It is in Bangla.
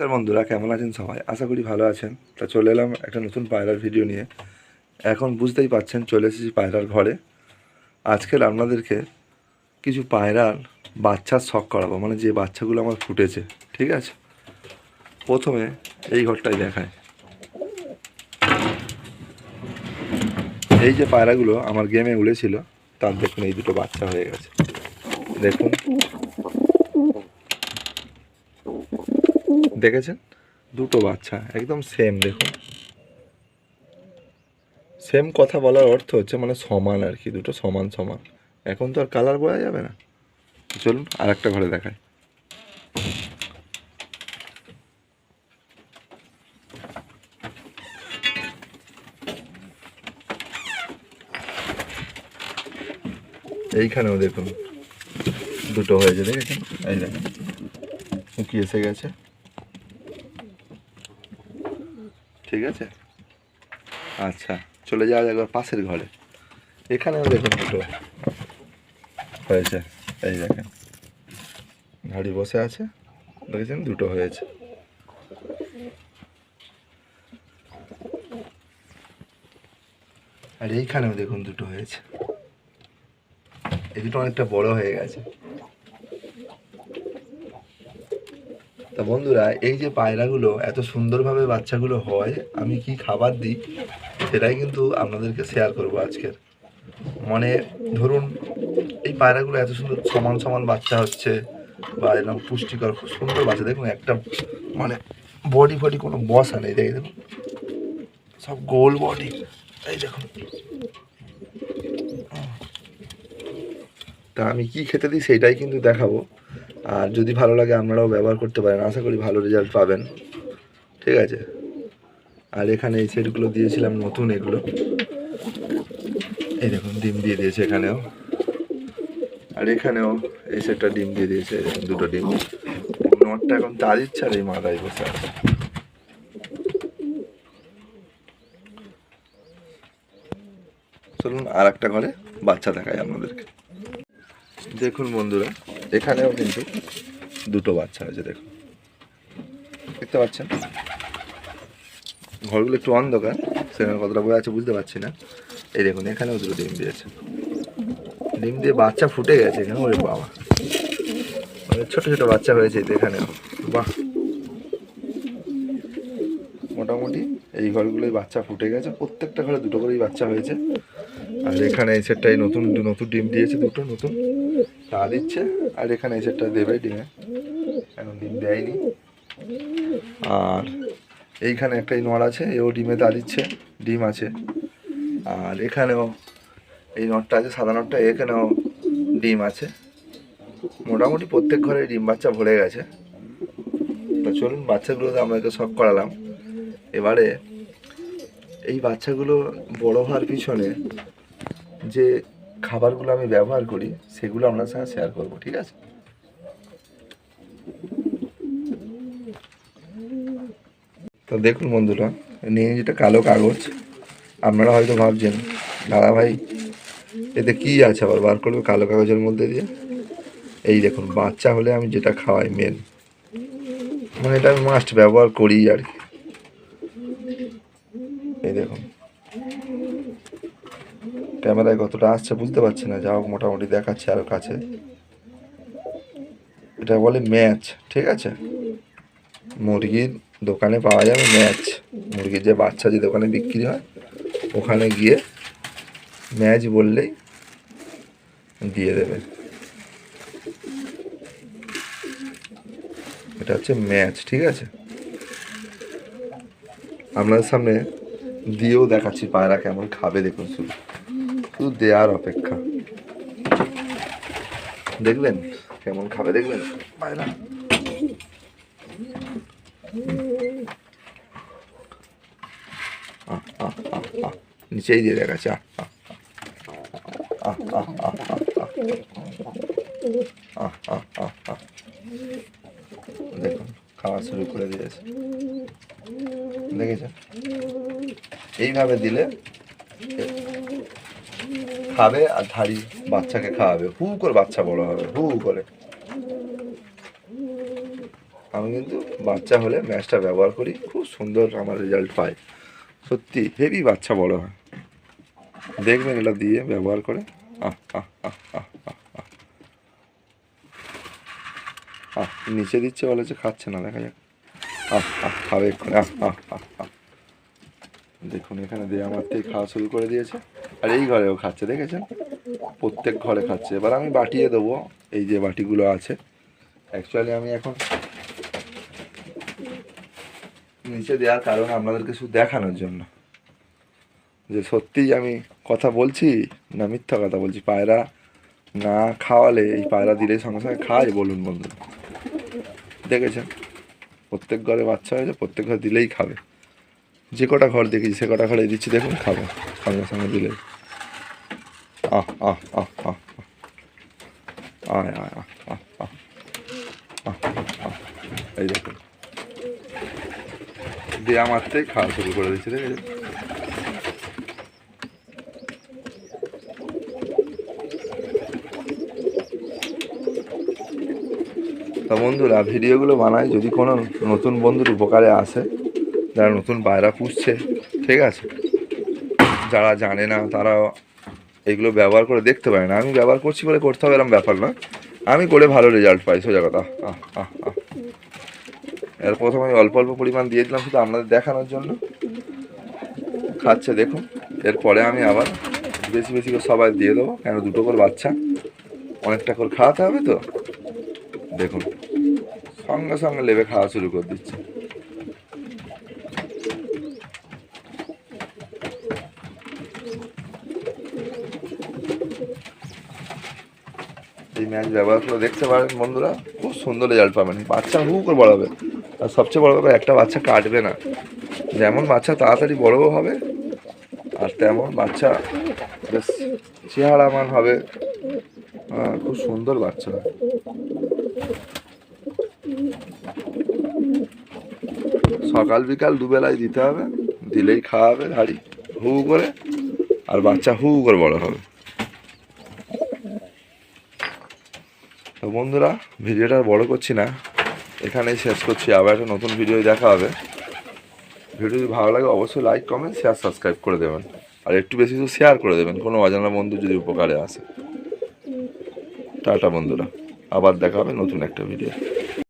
নমস্কার বন্ধুরা, কেমন আছেন সবাই? আশা করি ভালো আছেন। তা চলে এলাম একটা নতুন পায়রার ভিডিও নিয়ে। এখন বুঝতেই পাচ্ছেন, চলে এসেছি পায়রার ঘরে। আজকের আপনাদেরকে কিছু পায়রার বাচ্চার শখ করাবো মানে যে বাচ্চাগুলো আমার ফুটেছে, ঠিক আছে? প্রথমে এই ঘরটাই দেখায় এই যে পায়রাগুলো আমার গেমে উড়েছিল, তার দেখুন এই দুটো বাচ্চা হয়ে গেছে। দেখুন। দেখেছেন? দুটো বাচ্চা, একদম সেম দেখুন। সেম কথা বলার অর্থ হচ্ছে মানে সমান আর কি, দুটো সমান সমান। এখন তো আর কালার বোঝা যাবে না। চলুন আর একটা ঘরে দেখায় এইখানেও দেখুন, দুটো হয়েছে, দেখেছেন? এই দেখেন, উঁকি এসে গেছে। ঠিক আছে? আচ্ছা চলে যাওয়া যাক পাশের ঘরে। এখানেও দেখুন দুটো। হয়েছে, এই দেখেন। ঘাড়ি বসে আছে, দেখেছেন? দুটো হয়েছে। আর এইখানেও দেখুন দুটো হয়েছে। এই দুটো অনেকটা বড় হয়ে গেছে। তা বন্ধুরা, এই যে পায়রাগুলো, এত সুন্দরভাবে বাচ্চাগুলো হয়, আমি কি খাবার দিই? সেটাই কিন্তু আপনাদেরকে শেয়ার করব আজকের। মানে ধরুন, এই পায়রাগুলো এত সুন্দর সমান সমান বাচ্চা হচ্ছে, বা এরকম পুষ্টিকর, খুব সুন্দর বাচ্চা। দেখুন, একটা মানে বডি ফডি কোনো বসা নেই। দেখে দেখুন, সব গোল বডি এই দেখুন। তা আমি কি খেতে দিই, সেটাই কিন্তু দেখাবো। আর যদি ভালো লাগে আপনারাও ব্যবহার করতে পারেন। আশা করি ভালো রেজাল্ট পাবেন। ঠিক আছে? আর এখানে এই সেটগুলো দিয়েছিলাম, নতুন এগুলো। এই দেখুন, ডিম দিয়ে দিয়েছে এখানেও। আর এখানেও এই সেটটা ডিম দিয়ে দিয়েছে দুটো ডিম। নটটা এখন তার ইচ্ছা এই মাথায় বসে আছে। চলুন আর একটা ঘরে বাচ্চা দেখায় আপনাদেরকে। দেখুন বন্ধুরা এখানেও কিন্তু দুটো বাচ্চা আছে, দেখুন। দেখতে পাচ্ছেন? ঘরগুলো একটু অন্ধকার, সেখানে কতটা বই আছে বুঝতে পারছি না। এই দেখুন, এখানেও দুটো ডিম দিয়েছে। ডিম দিয়ে বাচ্চা ফুটে গেছে এখানে, ওরে বাবা। মানে ছোট ছোট বাচ্চা হয়েছে এখানেও। বাহ। মোটামুটি এই ঘরগুলোই বাচ্চা ফুটে গেছে, প্রত্যেকটা ঘরে দুটো করেই বাচ্চা হয়েছে। আর এখানে এই সেটটাই নতুন নতুন ডিম দিয়েছে দুটো, নতুন। তা দিচ্ছে, আর এখানে এই সেটটা দেবে ডিমে। এখন ডিম দেয়নি। আর এইখানে একটাই নড় আছে, এও ডিমে তা দিচ্ছে, ডিম আছে। আর এখানেও এই নটটা আছে, সাদা নটটা, এখানেও ডিম আছে। মোটামুটি প্রত্যেক ঘরে ডিম বাচ্চা ভরে গেছে। তো চলুন বাচ্চাগুলোতে আপনাকে শখ করালাম। এবারে এই বাচ্চাগুলো বড় হওয়ার পিছনে যে খাবারগুলো আমি ব্যবহার করি, সেগুলো আপনার সঙ্গে শেয়ার করব, ঠিক আছে? তো দেখুন বন্ধুরা, নিয়ে যেটা কালো কাগজ, আপনারা হয়তো ভাবছেন, দাদা ভাই, এতে কি আছে আবার? বার করবে কালো কাগজের মধ্যে দিয়ে? এই দেখুন, বাচ্চা হলে আমি যেটা খাওয়াই মেন মানে এটা আমি মাস্ট ব্যবহার করি আর কি। এই দেখুন। ক্যামেরায় কতটা আসছে বুঝতে পারছি না। যা হোক, মোটামুটি দেখাচ্ছে আরও কাছে। এটা বলে ম্যাচ, ঠিক আছে? মুরগির দোকানে পাওয়া যাবে ম্যাচ। মুরগির যে বাচ্চা যে দোকানে বিক্রি হয়, ওখানে গিয়ে ম্যাচ বললেই দিয়ে দেবে। এটা হচ্ছে ম্যাচ, ঠিক আছে? আপনাদের সামনে দিয়েও দেখাচ্ছি পায়রা কেমন খাবে, দেখুন শুধু। শুধু দেওয়ার অপেক্ষা দেখবেন কেমন খাবে দেখবেন পায়রা। নিচেই দিয়ে দেখাচ্ছে। দেখুন খাওয়া শুরু করে দিয়েছে দেখেছেন এইভাবে দিলে খাবে আর ধাড়ি বাচ্চাকে খাওয়াবে। হু করে বাচ্চা বড় হবে, হু করে। আমি কিন্তু বাচ্চা হলে ম্যাচটা ব্যবহার করি, খুব সুন্দর আমার রেজাল্ট পাই। সত্যি হেভি বাচ্চা বড় হয়। দেখবেন এটা দিয়ে ব্যবহার করে। আহ আহ নিচে দিচ্ছে বলেছে খাচ্ছে না, দেখা যাক। আহ আহ, খাবে এক্ষুনি। দেখুন, এখানে দিয়ে আমার থেকে খাওয়া শুরু করে দিয়েছে। আর এই ঘরেও খাচ্ছে, দেখেছেন? প্রত্যেক ঘরে খাচ্ছে। এবার আমি বাটিয়ে দেবো, এই যে বাটিগুলো আছে। অ্যাকচুয়ালি আমি এখন নিচে দেওয়ার কারণ আপনাদেরকে শুধু দেখানোর জন্য। যে সত্যিই আমি কথা বলছি না মিথ্যা কথা বলছি? পায়রা না খাওয়ালে এই পায়রা দিলে সঙ্গে সঙ্গে খায়, বলুন বন্ধু। দেখেছেন? প্রত্যেক ঘরে বাচ্চা হয়েছে, প্রত্যেক ঘরে দিলেই খাবে। যে কটা ঘর দেখেছি, সে কটা ঘরে দিচ্ছি, দেখুন, খাব, সঙ্গে সঙ্গে দিলে আহ আহ আহ আহ। আয় আহ আহ আহ। এই দেখুন খাওয়া শুরু করে দিচ্ছে তা বন্ধুরা, ভিডিওগুলো বানাই যদি কোনো নতুন বন্ধুর উপকারে আসে যারা নতুন পায়রা পুষছে ঠিক আছে? যারা জানে না তারা এগুলো ব্যবহার করে দেখতে পারে না। আমি ব্যবহার করছি বলে করতে হবে এরকম ব্যাপার না। আমি করে ভালো রেজাল্ট পাই, সোজা কথা। এর প্রথমে আমি অল্প অল্প পরিমাণ দিয়ে দিলাম শুধু আপনাদের দেখানোর জন্য। খাচ্ছে, দেখুন। এরপরে আমি আবার বেশি বেশি করে সবাই দিয়ে দেবো, কেন দুটো করে বাচ্চা। অনেকটা করে খাওয়াতে হবে তো? দেখুন। সঙ্গে সঙ্গে লেবে খাওয়া শুরু করে দিচ্ছে। এই ম্যাচ ব্যবহার করে দেখতে পারেন বন্ধুরা। খুব সুন্দর রেজাল্ট পাবেন। বাচ্চা হু করে বড় হবে আর সবচেয়ে বড় ব্যাপার, একটা বাচ্চা কাটবে না। যেমন বাচ্চা তাড়াতাড়ি বড়ও হবে, আর তেমন বাচ্চা বেশ চেহারামান হবে। খুব সুন্দর বাচ্চা। সকাল বিকাল দুবেলায় দিতে হবে, দিলেই খাওয়াবে হাড়ি হু করে, আর বাচ্চা হু করে বড় হবে। বন্ধুরা, ভিডিওটা বড় করছি না। এখানেই শেষ করছি। আবার একটা নতুন ভিডিও দেখা হবে। ভিডিও যদি ভালো লাগে, অবশ্যই লাইক কমেন্ট শেয়ার সাবস্ক্রাইব করে দেবেন। আর একটু বেশি তো শেয়ার করে দেবেন। কোনো অজানা বন্ধু যদি উপকারে আসে। টাটা বন্ধুরা। আবার দেখা হবে নতুন একটা ভিডিও।